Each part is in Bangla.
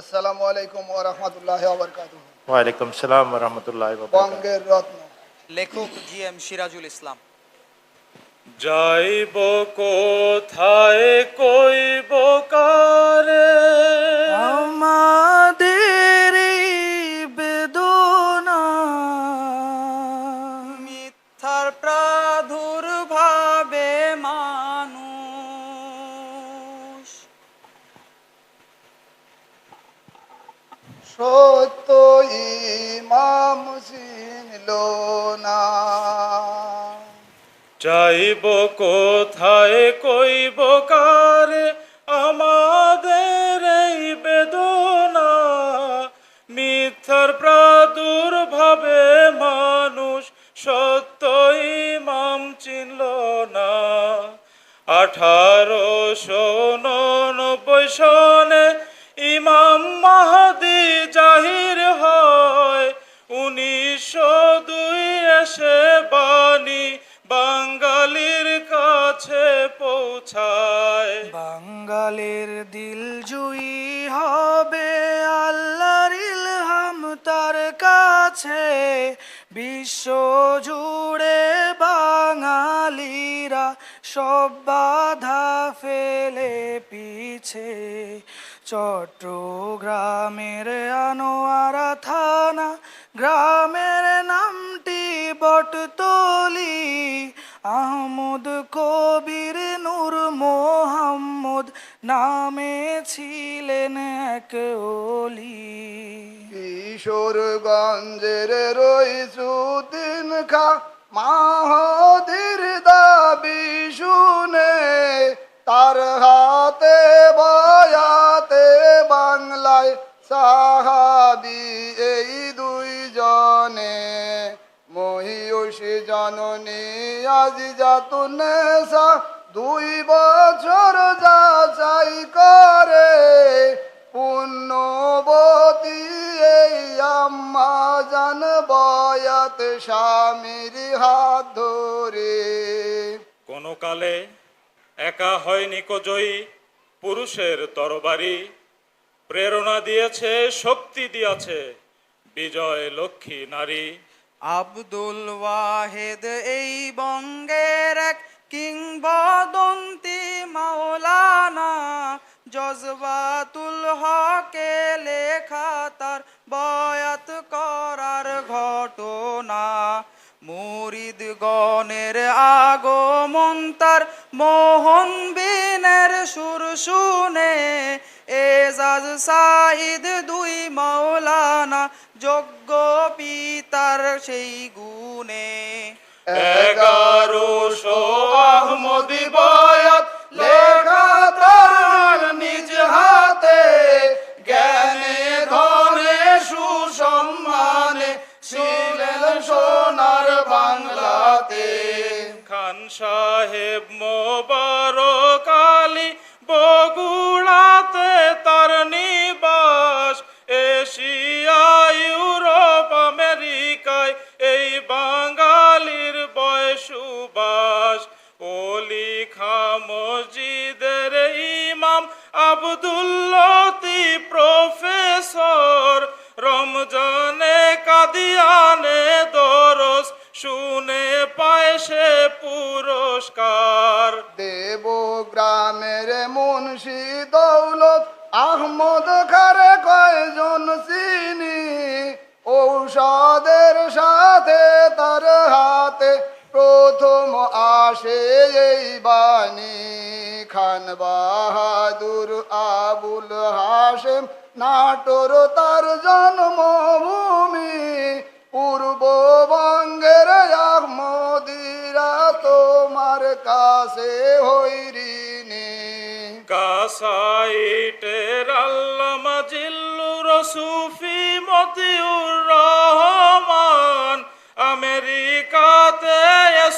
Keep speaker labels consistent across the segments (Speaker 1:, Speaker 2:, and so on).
Speaker 1: আসসালামু আলাইকুম ওয়া রাহমাতুল্লাহি ওয়া বারাকাতুহু।
Speaker 2: ওয়ালাইকুম সালাম রহমতুল্লাহ
Speaker 1: বঙ্গের রত্ন।
Speaker 3: লেখক জি এম সিরাজুল ইসলাম।
Speaker 4: যাইব কোথায় কইব কারে?
Speaker 1: ইমাম চিনল না
Speaker 4: যাইব কোথায়, কইব কারে, আমাদের এই বেদনা। মিথ্যার প্রাদুর্ভাবে মানুষ সত্য ইমাম চিনল না আঠারোশো নব্বই সনে ইমাম
Speaker 5: বিশ্ব জুড়ে বাঙালিরা সব বাধা ফেলে পিছে। চট্টগ্রামের আনোয়ারা থানা গ্রামের নামটি বটতলি। আহমদ কবির নূর মোহাম্মদ নামে ছিলেন এক অলি।
Speaker 1: কিশোরগঞ্জের রইসুদ্দিন খা মাহদির দাবি শুনে তার হাতে বয়াতে বাংলায় সাহাবি এই দুইজনে মহিষী জননী, আজি জাতুনেসা দুই বছর যাচাই করে। পুণ্যবতী এই আম্মা জান বয়াত স্বামীর হাত ধরে।
Speaker 4: কোন কালে একা হয়নি কো জয়ী পুরুষের তরবারি। প্রেরণা দিয়েছে, শক্তি দিয়েছে, বিজয় লক্ষ্মী নারী।
Speaker 3: আব্দুল ওয়াহেদ এই বঙ্গের এক কিংবদন্তি মাওলানা। জজবাতুল হকে লেখা তার বয়াত করার ঘটনা। মুরিদ গণের আগমন তার মোহন বিনের সুর শুনে। এজাজ সাইদ দুই মাওলানা, যোগ্য পিতার সেই গুণে।
Speaker 4: এগারোশো আহমদি বয়াত লেখা তার নিজ হাতে। জ্ঞানে ধনে সুসম্মানে ছিলেন সোনার বাংলাতে। খান সাহেব মোবারক
Speaker 1: মুন্সি দৌলত আহমদ খারে কয়জন চিনি? ঔষধের সাথে তার হাতে প্রথম আসে এই বাণী। খান বাহাদুর আবুল হাসেম নাটোর তার জন্মভূমি। পূর্ববঙ্গের আহমদিরা তোমার কাছে হইরিনি
Speaker 4: কাসাইটের আল্লামা জিল্লুর সুফি মতিউর রহমান। আমেরিকাতে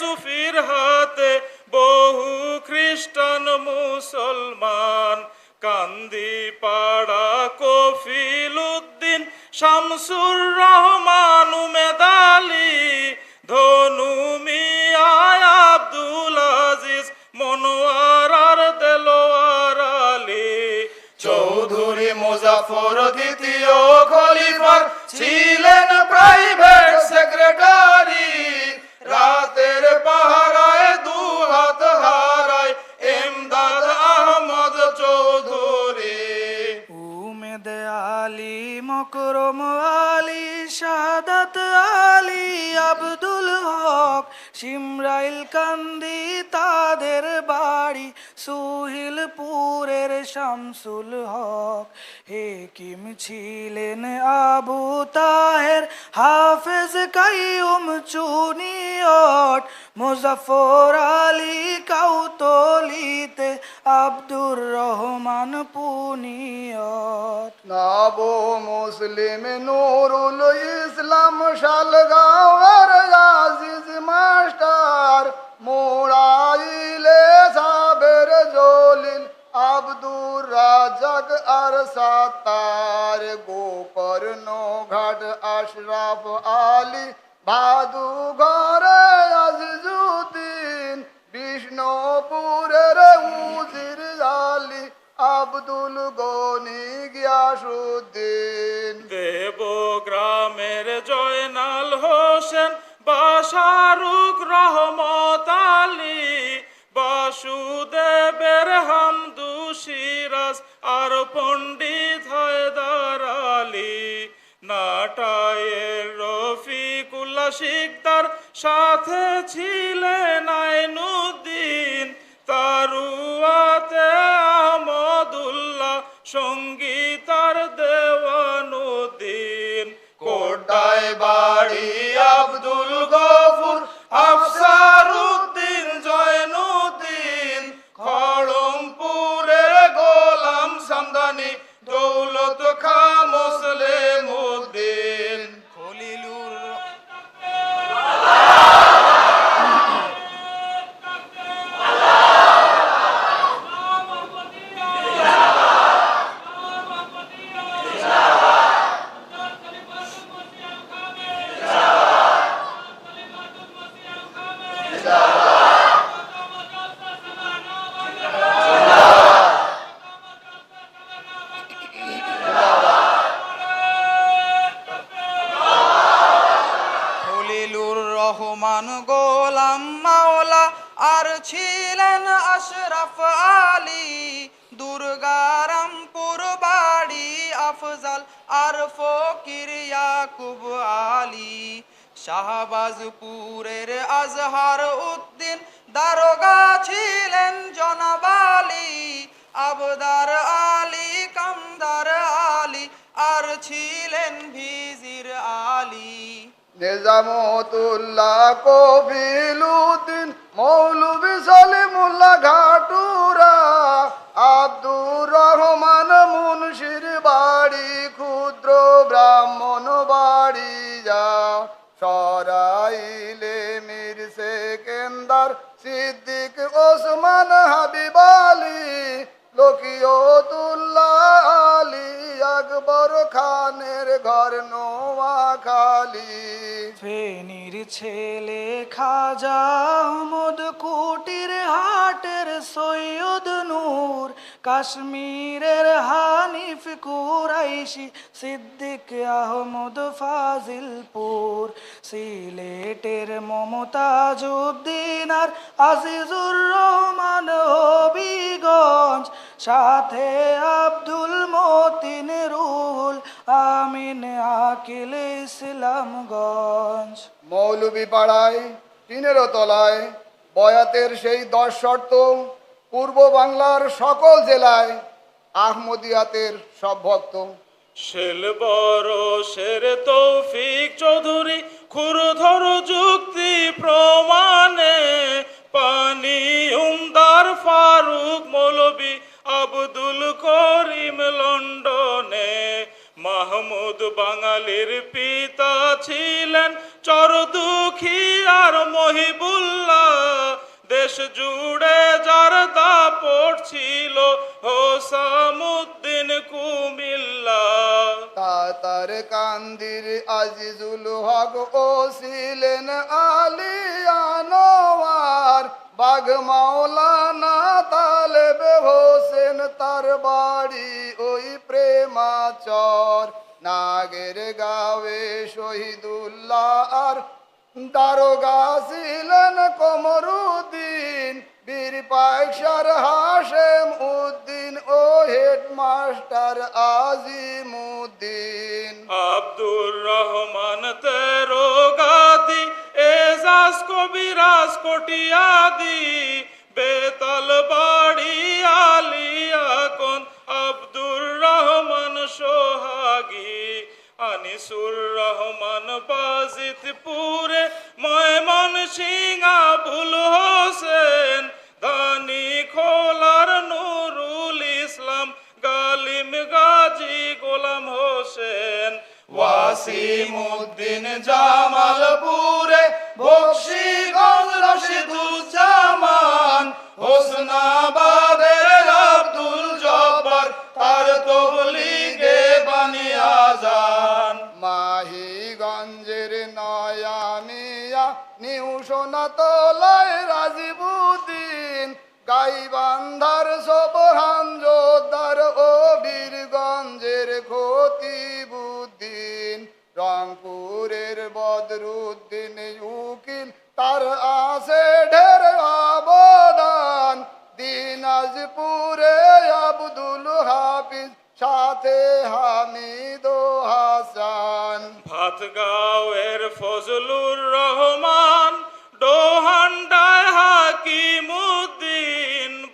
Speaker 4: সুফির হাতে বহু খ্রিস্টান মুসলমান। কান্দি পাড়া কফিল উদ্দিন শামসুর রহমান।
Speaker 1: মুজাফর জাফর দ্বিতীয় খলিফার ছিলেন প্রাইভেট সেক্রেটারি
Speaker 5: সুহিলপুরের শামসুল হক। হেকিম ছিলেন আবু তাহের হাফেজ কাইয়ুম চুনিয়ট মুজাফর আলী কাউতলিতে আব্দুর রহমান পুনিয়ট
Speaker 1: নব মুসলিম নুরুল ইসলাম শালগাঁওয়ার আব্দুল গনি গিয়াসুদ্দিন
Speaker 4: দেব গ্রামের জয়নাল হোসেন বাসারুক রহমত আলী, বাসুদেবের হামদু সিরাজ, আর পণ্ডিত হায়দার আলী। নাটায়ের রফিকুল্লা শিকদার সাথে ছিলেন আইনুদ্দিন, তারুয়াতে সঙ্গীতার দেওয়ানুদ্দিন
Speaker 1: নিজামতুল্লাহ কবিলুদ্দিন মৌলবি সলিমুল্লাহ ঘাটুরা, আব্দুর রহমান মুন্সির বাড়ি, ক্ষুদ্র ব্রাহ্মণ বাড়ি যা সরাইলে মির সেকেন্দার সিদ্দিক ওসমান হাবিবালি লকিয়তুল্লাহ আকবর খানের ঘর নোয়াখালী।
Speaker 5: ফেনীর ছেলে খাজা আহমদ কুটির হাটের সৈয়দ নূর, কাশ্মীরের হানিফ কুরাইশি, সিদ্দিক আহমদ ফাজিলপুর। সিলেটের মমতাজ উদ্দিন আর আজিজুর রহমান হবিগঞ্জ সাথে আব্দুল মতিন রুহুল আমিন আকিল ইসলামগঞ্জ।
Speaker 1: মৌলবী পাড়ায় টিনেরও তলায় বয়াতের সেই দশ শর্ত পূর্ব বাংলার সকল জেলায় আহমদিয়াতের সব ভক্ত।
Speaker 4: শেল বড় শের তৌফিক চৌধুরী খুরধর যুক্তি প্রমাণে পানি উমদার ফারুক মৌলবী আব্দুল করিম লন্ডনে মাহমুদ বাঙালির পিতা ছিলেন। চর দুঃখী আর মহিবুল্লাহ দেশ জুড়ে যার দাপট ছিল হোসামুদ্দিন কুমিল্লা।
Speaker 1: তাতার কান্দির আজিজুল হক ও ছিলেন আলী আনোয়ার বাঘ মাওলানা তালেব হোসেন তার বাড়ি ওই প্রেমাচর। নাগের গাবে শহীদুল্লাহ আর দারোগা ছিলেন কমরুদ্দিন। বীর পাইকসার হাসেম উদ্দিন ও হেডমাস্টার আজিম উদ্দিন
Speaker 4: আব্দুর রহমান তেরো কবিরাজ কটিয়াদি বেতাল বাড়ি আলিয়া কোন আব্দুর রহমান সোহাগী, আনিসুর রহমান বাজিতপুরে, ময়মন সিংা ভুল হোসেন দানি খোলার নুরুল ইসলাম, গালিম গাজী গোলাম হোসেন ওয়াসিম উদ্দিন জামালপুরে বক্সিগঞ্জ হোসনাবাদের আব্দুল জব্বার, তার তবলিগে বানিয়া যান
Speaker 1: মাহিগঞ্জের নয়ামিয়া নিউ সোনাতলায় রাজীবুদ্দিন, গাইবান্ধার সবহান জোদ্দার ও বীরগঞ্জের খতিবুদ্দিন, রংপুরের বদরুদ্দিন উকিল, তার আছে ঢের দিনাজপুরে আব্দুল হাফিজ, সাথে হামিদ হাসান।
Speaker 4: ভাতগাঁওয়ের ফজলুর রহমান ডোহান্ডায় হাকিমুদ্দিন,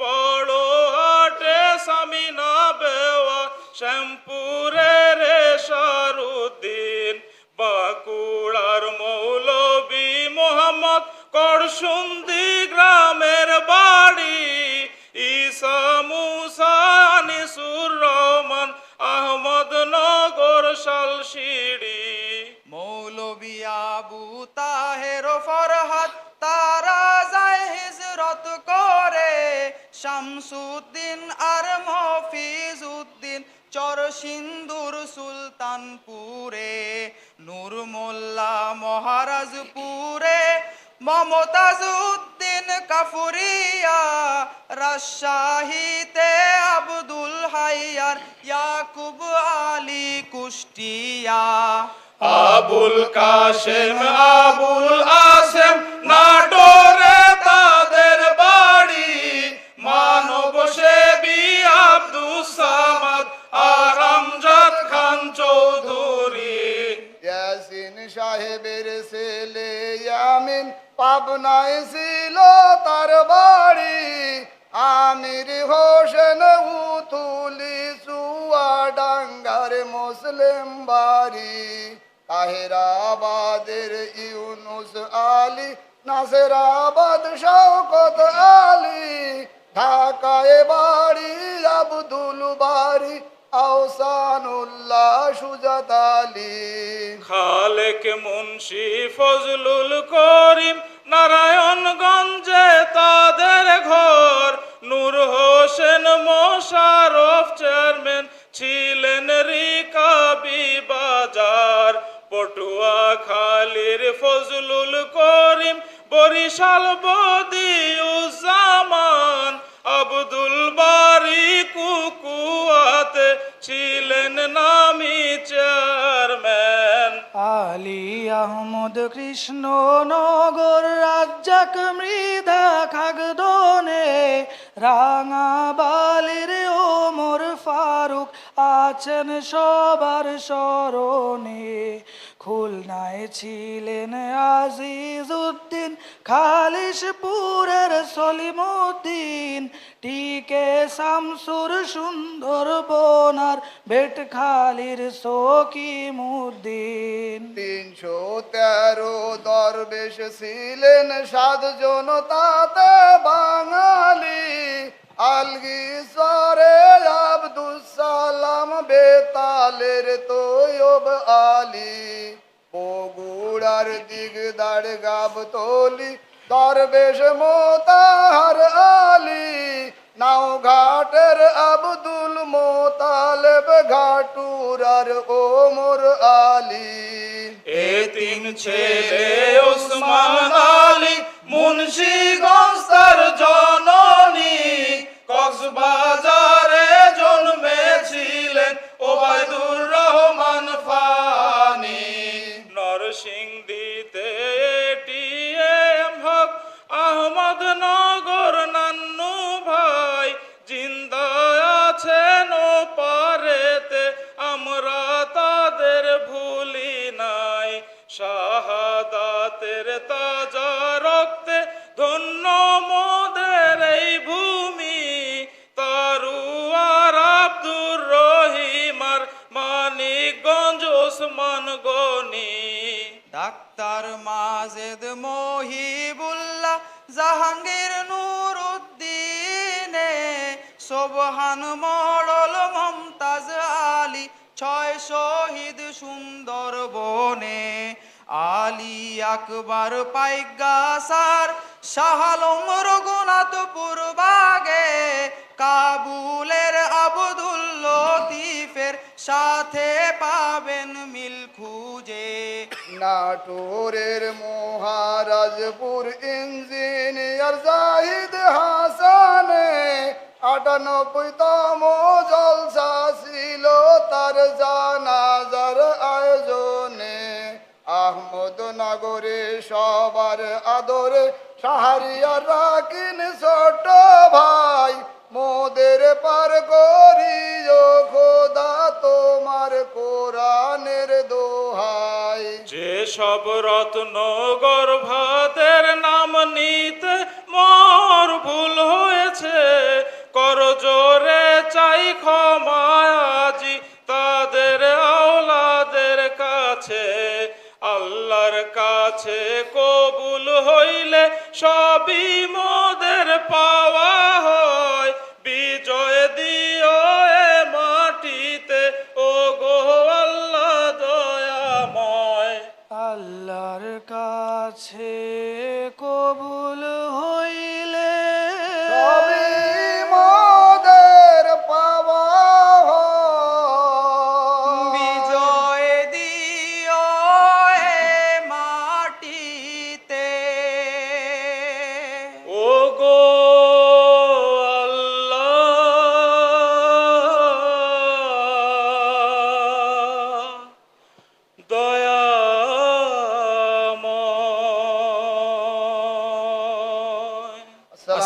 Speaker 4: বড় হাটে সামিনা বেওয়া শ্যামপুরের রেশারুদ্দিন, বাঁকুড়ার মৌলবী মোহাম্মদ করসুন্দি
Speaker 3: মহারাজপুরে মমতাজ উদ্দিন কাফুরিয়া, রাজশাহীতে আব্দুল হাইয়ার ইয়াকুব আলী কুষ্টিয়া।
Speaker 4: আবুল কাশেম, আবুল আসেম, নাটোরে
Speaker 1: পাবনায় ছিল তার বাড়ি। আমির হোসেন উতুলি চুয়াডাঙ্গার মুসলিম বাড়ি। তাহেরাবাদের ইউনুস আলী, নাসেরাবাদ শওকত আলী। ঢাকায় বাড়ি আব্দুল বাড়ি আহসানুল্লাহ সুজাত আলী।
Speaker 4: খালেক মুন্সি ফজলুল করিম নারায়ণগঞ্জে তাদের ঘর। নূর হোসেন মোশারফ চেয়ারম্যান ছিলেন রিকাবি বাজার। পটুয়া খালির ফজলুল করিম বরিশাল বদিউজ্জামান, আব্দুল কুকুয়াতে ছিলেন নামি চেয়ারম্যান।
Speaker 5: আলী আহমদ কৃষ্ণ নগর রাজ্জাক মৃধা খাগদনে রাঙা বালির ওমর ফারুক আছেন সবার স্মরণে। খুলনায় ছিলেন আজিজ উদ্দিন খালিশপুরের সলিমুদ্দিন টিকে শামসুর সুন্দর বনার বেট খালির সকিমুদ্দিন।
Speaker 1: তিনশো তেরো দরবেশ ছিলেন সাতজন, তাতে বাঙালি। আলগিসরে আব্দুল সালাম বেতালের তৈয়ব আলী। বগুড়ার দিগদার গাবতলি দরবেশ মোতাহার আলী নাওঘাটের আব্দুল মোতালেব ঘাটুরার ওমর আলী।
Speaker 4: এ তিন ছেলে ওসমান আলী মুন্সিগঞ্জ
Speaker 3: the আকবর পাইগাসার শাহালম রঘুনাথপুর বাগে, কাবুলের আবদুল লতিফের সাথে পাবেন মিল খুঁজে।
Speaker 1: নাটোরের মহারাজপুর ইঞ্জিনিয়ার জাহিদ হাসানে আটানব্বই তম জলসা ছিল তার জানাজার আহমদ নগরে সবার আদরে, সাহারিয়া রাখিন ছোট ভাই। মোদের পার করিও খোদা তোমার কোরআনের দোহাই।
Speaker 4: যে সব রত্ন গর্ভাতের কাছে কবুল হইলে। সবই মোদের পাওয়া
Speaker 3: বিজয় দিও এ মাটিতে।
Speaker 4: ও গো আল্লাহ দয়াময়